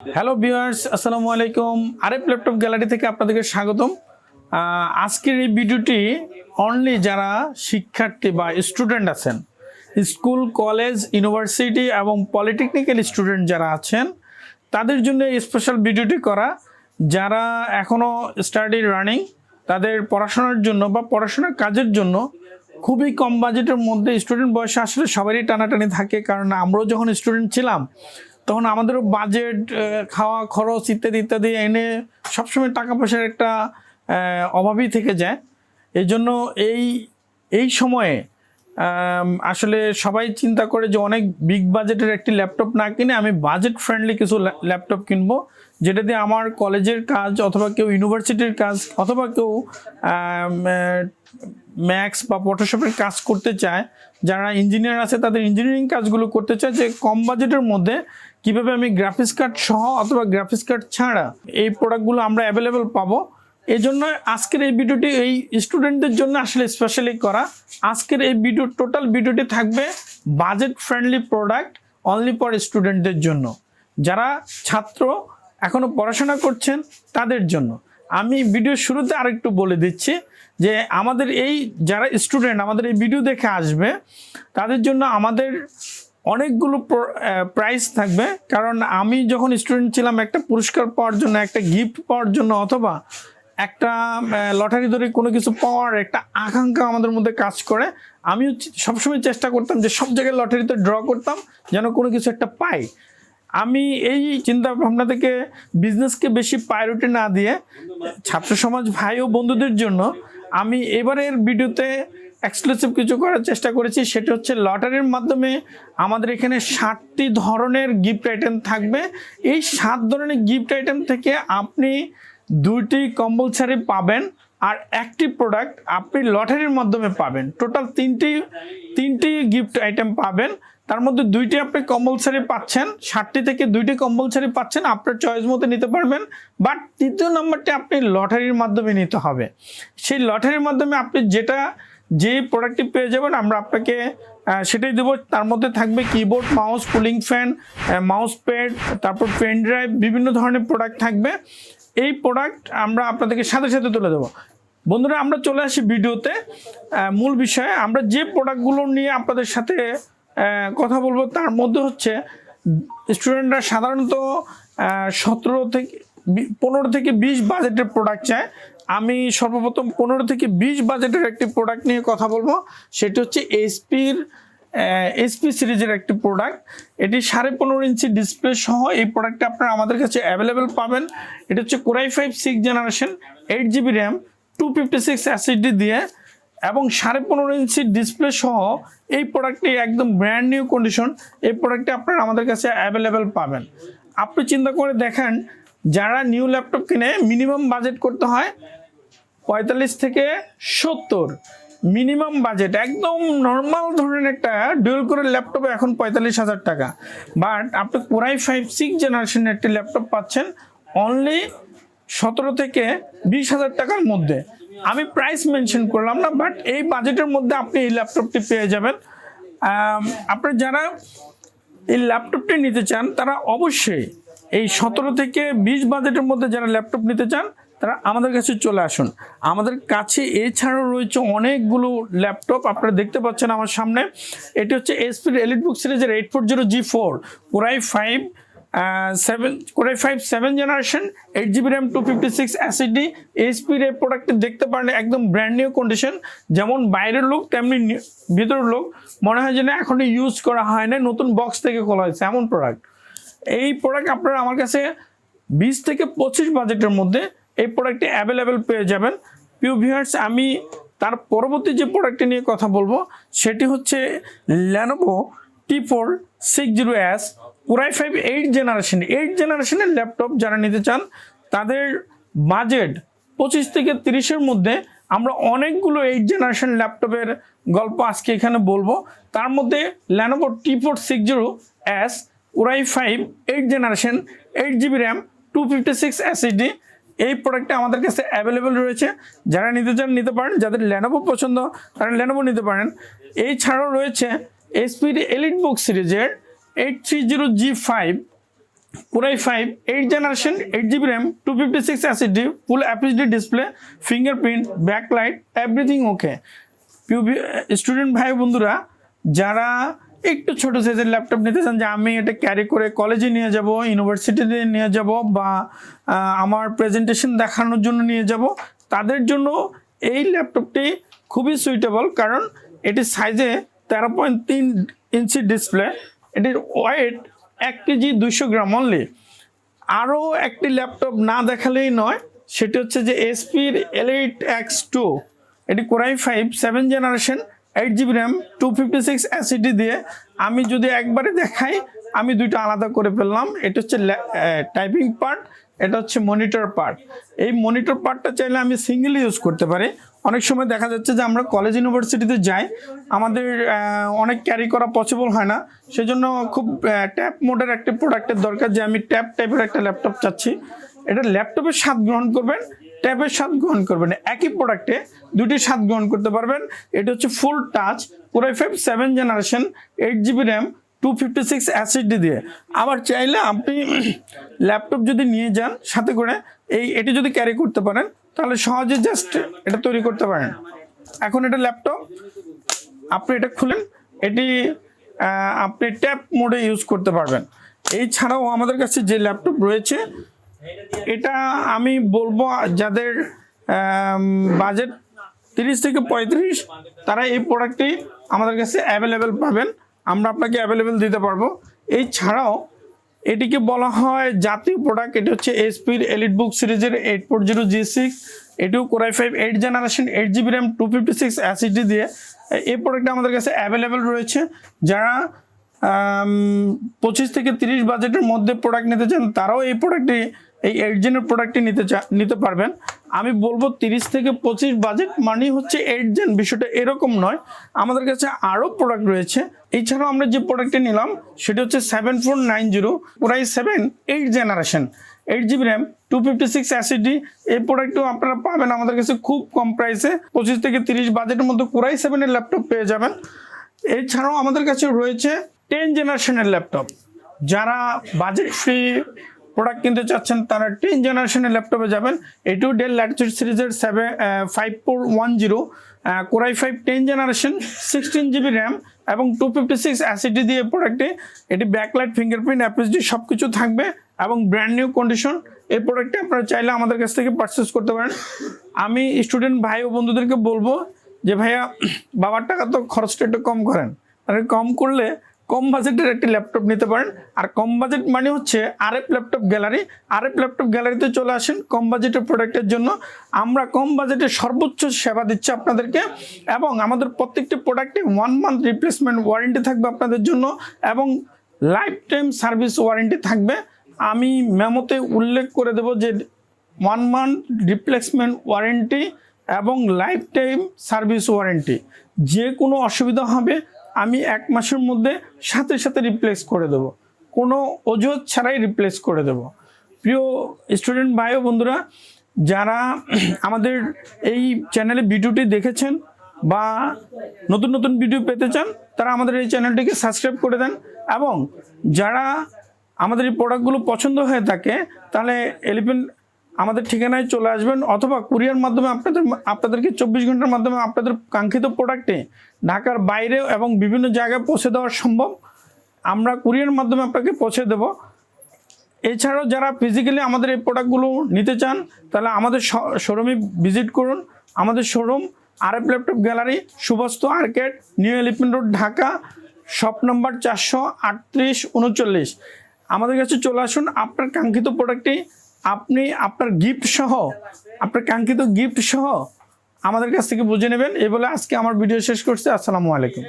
Hello viewers আসসালামু আলাইকুম। Aref laptop gallery থেকে আপনাদেরকে স্বাগতম। আজকের এই ভিডিওটি অনলি যারা শিক্ষার্থী বা স্টুডেন্ট আছেন, স্কুল কলেজ ইউনিভার্সিটি এবং পলিটেকনিক্যাল স্টুডেন্ট যারা আছেন, তাদের জন্য স্পেশাল ভিডিওটি করা। যারা এখনও স্টাডি রানিং তাদের পড়াশোনার জন্য বা পড়াশোনার কাজের জন্য খুবই কম বাজেটের মধ্যে স্টুডেন্ট বয়সে আসলে সবারই টানাটানি থাকে। কারণ আমরাও যখন স্টুডেন্ট ছিলাম তখন আমাদেরও বাজেট খাওয়া খরচ ইত্যাদি ইত্যাদি এনে সবসময় টাকা পয়সার একটা অভাবই থেকে যায়। এই জন্য এই এই সময়ে আসলে সবাই চিন্তা করে যে অনেক বিগ বাজেটের একটি ল্যাপটপ না কিনে আমি বাজেট ফ্রেন্ডলি কিছু ল্যাপটপ কিনবো, যেটা দিয়ে আমার কলেজের কাজ অথবা কেউ ইউনিভার্সিটির কাজ অথবা কেউ ম্যাক্স বা ফটোশপের কাজ করতে চায়, যারা ইঞ্জিনিয়ার আছে তাদের ইঞ্জিনিয়ারিং কাজগুলো করতে চায় যে কম বাজেটের মধ্যে কীভাবে আমি গ্রাফিক্স কার্ড সহ অথবা গ্রাফিক্স কার্ড ছাড়া এই প্রোডাক্টগুলো আমরা অ্যাভেলেবেল পাবো। এই জন্য আজকের এই ভিডিওটি এই স্টুডেন্টদের জন্য আসলে স্পেশালি করা। আজকের এই ভিডিও টোটাল ভিডিওটি থাকবে budget friendly product only for স্টুডেন্টদের জন্য। যারা ছাত্র, এখনও পড়াশোনা করছেন, তাদের জন্য। আমি ভিডিওর শুরুতে আরেকটু বলে দিচ্ছি যে আমাদের এই যারা স্টুডেন্ট আমাদের এই ভিডিও দেখে আসবে, তাদের জন্য আমাদের অনেকগুলো প্রাইস থাকবে। কারণ আমি যখন স্টুডেন্ট ছিলাম, একটা পুরস্কার পাওয়ার জন্য, একটা গিফট পাওয়ার জন্য, অথবা একটা লটারি ধরে কোনো কিছু পাওয়ার একটা আকাঙ্ক্ষা আমাদের মধ্যে কাজ করে। আমিও চে- সবসময় চেষ্টা করতাম যে সব জায়গায় লটারিতে ড্র করতাম, যেন কোনো কিছু একটা পাই। আমি এই চিন্তা ভাবনা থেকে বিজনেসকে বেশি প্রায়োরিটি না দিয়ে ছাত্র সমাজ ভাই ও বন্ধুদের জন্য আমি এবারের ভিডিওতে এক্সক্লুসিভ কিছু করার চেষ্টা করেছি। সেটা হচ্ছে লটারির মাধ্যমে আমাদের এখানে ষাটটি ধরনের গিফট আইটেম থাকবে। এই সাত ধরনের গিফট আইটেম থেকে আপনি দুইটি কম্বল কম্পালসারি পাবেন আর একটি প্রোডাক্ট আপনি লটারির মাধ্যমে পাবেন। টোটাল তিনটি তিনটি গিফট আইটেম পাবেন। তার মধ্যে দুইটি আপনি কম্পালসারি পাচ্ছেন, ষাটটি থেকে দুইটি কম্পালসারি পাচ্ছেন, আপনার চয়েস মতো নিতে পারবেন। বাট তৃতীয় নম্বরটি আপনি লটারির মাধ্যমে নিতে হবে। সেই লটারির মাধ্যমে আপনি যেটা, যে প্রোডাক্টটি পেয়ে যাবেন, আমরা আপনাকে সেটাই দেবো। তার মধ্যে থাকবে keyboard mouse cooling fan mouse pad তারপর পেন ড্রাইভ বিভিন্ন ধরনের প্রোডাক্ট থাকবে। এই প্রোডাক্ট আমরা আপনাদেরকে সাথে সাথে তুলে দেবো। বন্ধুরা, আমরা চলে আসি ভিডিওতে। মূল বিষয়ে আমরা যে প্রোডাক্টগুলো নিয়ে আপনাদের সাথে কথা বলব, তার মধ্যে হচ্ছে স্টুডেন্টরা সাধারণত সতেরো থেকে পনেরো থেকে বিশ বাজেটের প্রোডাক্ট চায়। আমি সর্বপ্রথম পনেরো থেকে বিশ বাজেটের একটি প্রোডাক্ট নিয়ে কথা বলব। সেটি হচ্ছে এইচপির এসপি সিরিজের একটি প্রোডাক্ট এটি সাড়ে পনেরো ইঞ্চি ডিসপ্লে সহ এই প্রোডাক্টটা আপনারা আমাদের কাছে অ্যাভেলেবেল পাবেন। এটা হচ্ছে core i five six generation eight GB RAM two fifty six SSD দিয়ে এবং সাড়ে পনেরো ইঞ্চি ডিসপ্লে সহ এই প্রোডাক্টটি একদম ব্র্যান্ড নিউ কন্ডিশন এই প্রোডাক্টটি আপনারা আমাদের কাছে অ্যাভেলেবেল পাবেন। আপনি চিন্তা করে দেখেন, যারা নিউ ল্যাপটপ কিনে মিনিমাম বাজেট করতে হয় পঁয়তাল্লিশ থেকে সত্তর। মিনিমাম বাজেট একদম নর্মাল ধরনের একটা ডুয়েল করে ল্যাপটপে এখন পঁয়তাল্লিশ হাজার টাকা। বাট আপনি কোরাই ফাইভ সিক্স জেনারেশনের একটি ল্যাপটপ পাচ্ছেন অনলি সতেরো থেকে বিশ হাজার টাকার মধ্যে। আমি প্রাইস মেনশন করলাম না বাট এই বাজেটের মধ্যে আপনি এই ল্যাপটপটি পেয়ে যাবেন। আম, আপনার যারা এই ল্যাপটপটি নিতে চান তারা অবশ্যই এই সতেরো থেকে বিশ বাজেটের মধ্যে যারা ল্যাপটপ নিতে চান তারা আমাদের কাছে চলে আসুন। আমাদের কাছে এছাড়াও রয়েছে অনেকগুলো ল্যাপটপ, আপনারা দেখতে পাচ্ছেন আমার সামনে। এটি হচ্ছে এসপির এলিট বুক সিরিজের eight four zero G four core i five seven core i five seven generation eight GB RAM two fifty six SSD এইচপির এই প্রোডাক্টটি দেখতে পারেন একদম ব্র্যান্ড নিউ কন্ডিশন যেমন বাইরের লোক তেমনি ভিতরের লোক মনে হয় যেন এখনও ইউজ করা হয় না নতুন বক্স থেকে খোলা হয়েছে, এমন প্রোডাক্ট এই প্রোডাক্ট আপনারা আমার কাছে বিশ থেকে পঁচিশ বাজেটের মধ্যে এই প্রোডাক্টটি অ্যাভেলেবেল পেয়ে যাবেন। পিউ ভিউয়ার্স আমি তার পরবর্তী যে প্রোডাক্টটি নিয়ে কথা বলব, সেটি হচ্ছে Lenovo T four six zero S core i five eight generation eight জেনারেশনের ল্যাপটপ যারা নিতে চান, তাদের বাজেট পঁচিশ থেকে তিরিশের মধ্যে আমরা অনেকগুলো এইট জেনারেশন ল্যাপটপের গল্প আজকে এখানে বলব। তার মধ্যে Lenovo T four six zero S core i five eight generation eight GB RAM two fifty six SSD এই প্রোডাক্টটা আমাদের কাছে অ্যাভেলেবেল রয়েছে। যারা নিতে চান, নিতে পারেন। যাদের ল্যানোভো পছন্দ, তারা ল্যানোভো নিতে পারেন। এই ছাড়াও রয়েছে এসপির এলিট বুক সিরিজের eight three zero G five core i five eight generation eight GB RAM two fifty six SSD full FHD display fingerprint backlight everything okay পিউবি student ভাই বন্ধুরা যারা একটু ছোট সাইজের ল্যাপটপ নিতে চান, যে আমি এটা ক্যারি করে কলেজে নিয়ে যাব ইউনিভার্সিটিতে নিয়ে যাব বা আমার প্রেজেন্টেশন দেখানোর জন্য নিয়ে যাব, তাদের জন্য এই ল্যাপটপটি খুবই সুইটেবল কারণ এটি সাইজে তেরো পয়েন্ট তিন ইঞ্চি ডিসপ্লে এটির ওয়েট এক কেজি দুইশো গ্রাম অনলি আরও একটি ল্যাপটপ না দেখালেই নয়, সেটি হচ্ছে যে এসপির এল এইট এক্স টু এটি core i five seven generation eight GB RAM two fifty six SSD দিয়ে আমি যদি একবারে দেখাই, আমি দুইটা আলাদা করে ফেললাম। এটা হচ্ছে টাইপিং পার্ট এটা হচ্ছে মনিটর পার্ট এই মনিটর পার্টটা চাইলে আমি সিঙ্গেল ইউজ করতে পারি। অনেক সময় দেখা যাচ্ছে যে আমরা কলেজ ইউনিভার্সিটিতে যাই, আমাদের অনেক ক্যারি করা পসিবল হয় না। সেজন্য খুব ট্যাপ মোডের একটা প্রোডাক্টের দরকার যে আমি ট্যাপ টাইপের একটা ল্যাপটপ চাচ্ছি। এটা ল্যাপটপের স্বাদ গ্রহণ করবেন ট্যাবের স্বাদ গ্রহণ করবেন। একই প্রোডাক্টে দুটি স্বাদ গ্রহণ করতে পারবেন। এটা হচ্ছে full touch core i five seven generation eight GB RAM two fifty six SSD দিয়ে। আবার চাইলে আপনি ল্যাপটপ যদি নিয়ে যান সাথে করে, এই এটি যদি ক্যারি করতে পারেন, তাহলে সহজে জাস্ট এটা তৈরি করতে পারেন। এখন এটা ল্যাপটপ আপনি এটা খুলেন, এটি আপনি ট্যাপ মোডে ইউজ করতে পারবেন। এই ছাড়াও আমাদের কাছে যে ল্যাপটপ রয়েছে এটা আমি বলব যাদের বাজেট তিরিশ থেকে পঁয়ত্রিশ, তারা এই প্রোডাক্টটি আমাদের কাছে অ্যাভেলেবেল পাবেন। আমরা আপনাকে অ্যাভেলেবেল দিতে পারব। এই ছাড়াও এটিকে বলা হয় জাতীয় প্রোডাক্ট এটি হচ্ছে এসপির এলিট বুক সিরিজের eight four zero G six এটিও core i five eight generation eight GB RAM two fifty six SSD দিয়ে এই প্রোডাক্টটা আমাদের কাছে অ্যাভেলেবেল রয়েছে। যারা পঁচিশ থেকে তিরিশ বাজেটের মধ্যে প্রোডাক্ট নিতে চান, তারাও এই প্রোডাক্টটি এই এইট জেনের প্রোডাক্টটি নিতে চা, নিতে পারবেন। আমি বলব তিরিশ থেকে পঁচিশ বাজেট মানেই হচ্ছে এইট জেন বিষয়টা এরকম নয়। আমাদের কাছে আরও প্রোডাক্ট রয়েছে। এছাড়াও আমরা যে প্রোডাক্টটি নিলাম, সেটা হচ্ছে seven four nine zero core i seven eight generation eight GB RAM two fifty six SSD এই প্রোডাক্টও আপনারা পাবেন আমাদের কাছে খুব কম প্রাইসে পঁচিশ থেকে তিরিশ বাজেটের মধ্যে কোরাই সেভেনের ল্যাপটপ পেয়ে যাবেন। এছাড়াও আমাদের কাছে রয়েছে টেন জেনারেশনের ল্যাপটপ যারা বাজেট ফ্রি প্রোডাক্ট কিনতে চাচ্ছেন, তারা টেন জেনারেশনের ল্যাপটপে যাবেন। এটিও ডেল ল্যাটিচিউড সিরিজের seven five four one zero core i five ten generation sixteen GB RAM এবং টু ফিফটি সিক্স অ্যাসিডি দিয়ে প্রোডাক্টে এটি ব্যাকলাইট ফিঙ্গারপ্রিন্ট অ্যাপিএসডি সব কিছু থাকবে এবং ব্র্যান্ড নিউ কন্ডিশন এই প্রোডাক্টটি আপনারা চাইলে আমাদের কাছ থেকে পারচেস করতে পারেন। আমি স্টুডেন্ট ভাই ও বন্ধুদেরকে বলব যে, ভাইয়া, বাবার টাকা তো খরচটা একটু কম করেন। আর কম করলে কম বাজেটের একটি ল্যাপটপ নিতে পারেন। আর কম বাজেট মানে হচ্ছে RF laptop gallery RF laptop গ্যালারিতে চলে আসেন কম বাজেটের প্রোডাক্টের জন্য। আমরা কম বাজেটে সর্বোচ্চ সেবা দিচ্ছি আপনাদেরকে। এবং আমাদের প্রত্যেকটি প্রোডাক্টে ওয়ান মান্থ রিপ্লেসমেন্ট ওয়ারেন্টি থাকবে আপনাদের জন্য। এবং লাইফ টাইম সার্ভিস ওয়ারেন্টি থাকবে। আমি মেমোতে উল্লেখ করে দেব যে ওয়ান মান্থ রিপ্লেসমেন্ট ওয়ারেন্টি এবং লাইফ টাইম সার্ভিস ওয়ারেন্টি যে কোনো অসুবিধা হবে আমি এক মাসের মধ্যে সাথে সাথে রিপ্লেস করে দেব। কোনো অজুহাত ছাড়াই রিপ্লেস করে দেব। প্রিয় স্টুডেন্ট ভাই ও বন্ধুরা, যারা আমাদের এই চ্যানেলে ভিডিওটি দেখেছেন বা নতুন নতুন ভিডিও পেতে চান, তারা আমাদের এই চ্যানেলটিকে সাবস্ক্রাইব করে দেন এবং যারা আমাদের এই প্রোডাক্টগুলো পছন্দ হয়ে থাকে, তাহলে এলিফেন্ট আমাদের ঠিকানায় চলে আসবেন অথবা কুরিয়ার মাধ্যমে আপনাদের আপনাদেরকে চব্বিশ ঘণ্টার মাধ্যমে আপনাদের কাঙ্ক্ষিত প্রোডাক্টে ঢাকার বাইরে এবং বিভিন্ন জায়গায় পৌঁছে দেওয়া সম্ভব। আমরা কুরিয়ার মাধ্যমে আপনাকে পৌঁছে দেব। এছাড়াও যারা ফিজিক্যালি আমাদের এই প্রোডাক্টগুলো নিতে চান, তাহলে আমাদের শোরুমে ভিজিট করুন। আমাদের showroom R F laptop gallery Subastu arcade New Elephant Road Dhaka shop number চারশো আটত্রিশ, উনচল্লিশ। আমাদের কাছে চলে আসুন। আপনার কাঙ্ক্ষিত প্রোডাক্টটি আপনি আপনার গিফট সহ, আপনার কাঙ্ক্ষিত গিফট সহ আমাদের কাছ থেকে বুঝে নেবেন। এই বলে আজকে আমার ভিডিও শেষ করছি। আসসালামু আলাইকুম।